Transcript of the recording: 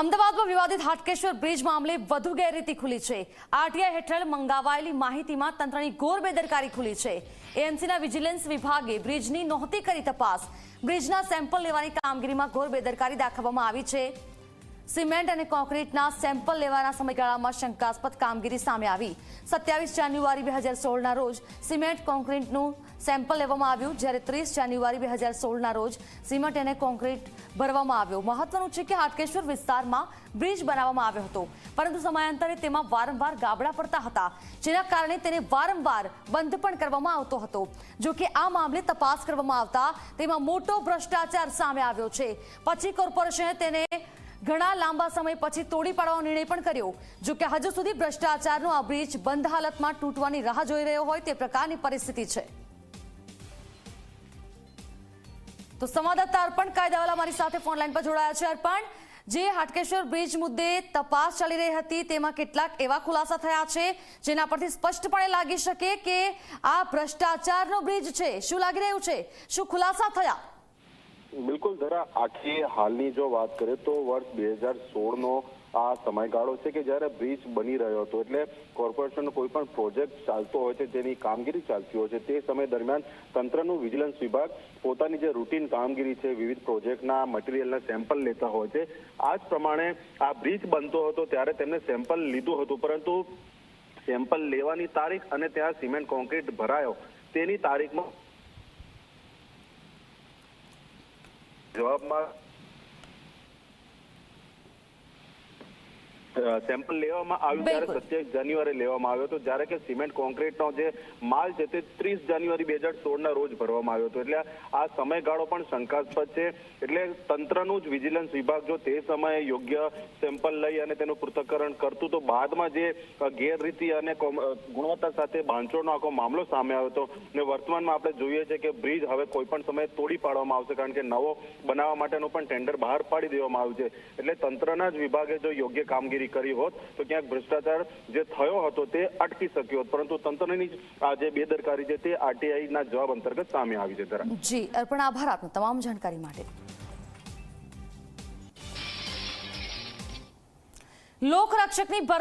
અમદાવાદમાં વિવાદિત હાટકેશ્વર બ્રિજ મામલે વધુ ગેરરીતિ ખુલી છે. આરટીઆઈ હેઠળ મંગાવાયેલી માહિતીમાં તંત્રની ઘોર બેદરકારી ખુલી છે. એએમસીના વિજિલન્સ વિભાગે બ્રિજની નહોતી કરી તપાસ. બ્રિજના સેમ્પલ લેવાની કામગીરીમાં ઘોર બેદરકારી દાખવવામાં આવી છે. સિમેન્ટ અને કોન્ક્રીટના સેમ્પલ લેવાના સમયગાળામાં શંકાસ્પદ કામગીરી સામે આવી. સત્યાવીસ જાન્યુઆરી બે હજાર સોળના રોજ સિમેન્ટ કોન્ક્રીટનું સેમ્પલ લેવામાં આવ્યું, જ્યારે ત્રીસ જાન્યુઆરી બે હજાર સોળના રોજ સિમેન્ટ અને કોન્ક્રીટ ભરવામાં આવ્યો. મહત્વનું છે કે હાટકેશ્વર વિસ્તારમાં બ્રિજ બનાવવામાં આવ્યો હતો, પરંતુ સમયાંતરે તેમાં વારંવાર ગાબડા પડતા હતા, જેના કારણે તેને વારંવાર બંધ પણ કરવામાં આવતો હતો. જો કે આ મામલે તપાસ કરવામાં આવતા તેમાં મોટો ભ્રષ્ટાચાર સામે આવ્યો છે. પછી કોર્પોરેશને તેને ઘણા લાંબા સમય પછી તોડી પાડવાનો નિર્ણય પણ કર્યો. જો કે હજુ સુધી ભ્રષ્ટાચારનો આ બ્રિજ બંધ હાલતમાં તૂટવાની રાહ જોઈ રહ્યો હોય તે પ્રકારની પરિસ્થિતિ છે. તો સંવાદદાતા અર્પણ કાયદાવાલા મારી સાથે ફોન લાઈન પર જોડાયા છે. અર્પણ, જે હાટકેશ્વર બ્રિજ મુદ્દે તપાસ ચાલી રહી હતી તેમાં કેટલાક એવા ખુલાસા થયા છે જેના પરથી સ્પષ્ટપણે લાગી શકે કે આ ભ્રષ્ટાચારનો બ્રિજ છે. શું લાગી રહ્યું છે? શું ખુલાસા થયા? બિલકુલ, જરા આખી હાલની જો વાત કરીએ તો વર્ષ બે હજાર સોળનો આ સમયગાળો છે કે જ્યારે બ્રિજ બની રહ્યો હતો, એટલે કોર્પોરેશનનો કોઈ પણ પ્રોજેક્ટ ચાલતો હોય છે તેની કામગીરી ચાલતી હોય છે, તે સમય દરમિયાન તંત્રનું વિજિલન્સ વિભાગ પોતાની જે રૂટીન કામગીરી છે, વિવિધ પ્રોજેક્ટના મટીરિયલના સેમ્પલ લેતા હોય છે. આ જ પ્રમાણે આ બ્રિજ બનતો હતો ત્યારે તેમને સેમ્પલ લીધું હતું, પરંતુ સેમ્પલ લેવાની તારીખ અને ત્યાં સિમેન્ટ કોન્ક્રીટ ભરાયો. તેની તારીખમાં Job સેમ્પલ લેવામાં આવ્યું ત્યારે. સત્યાવીસ જાન્યુઆરી લેવામાં આવ્યો હતો જ્યારે કે સિમેન્ટ કોન્ક્રીટનો જે માલ છે તે ત્રીસ જાન્યુઆરી બે હજાર સોળના રોજ ભરવામાં આવ્યો હતો. એટલે આ સમયગાળો પણ શંકાસ્પદ છે. એટલે તંત્રનું જ વિજિલન્સ વિભાગ જો તે સમયે યોગ્ય સેમ્પલ લઈ અને તેનું પૃથ્થકરણ કરતું તો બાદમાં જે ગેરરીતિ અને ગુણવત્તા સાથે બાંચોડનો આખો મામલો સામે આવ્યો હતો. ને વર્તમાનમાં આપણે જોઈએ છે કે બ્રિજ હવે કોઈ પણ સમયે તોડી પાડવામાં આવશે કારણ કે નવો બનાવવા માટેનું પણ ટેન્ડર બહાર પાડી દેવામાં આવ્યું છે. એટલે તંત્રના જ વિભાગે જો યોગ્ય કામગીરી કરી હોત, તો ક્યાંક ભ્રષ્ટાચાર જે થયો હતો તે અટકી શક્યો હોત. પરંતુ તંત્રની જ આ જે બેદરકારી છે તે આરટીઆઈ ના જવાબ અંતર્ગત સામે આવી છે જી, અર્પણ આભાર આપનો તમામ જાણકારી માટે. લોકરક્ષકની ભરતી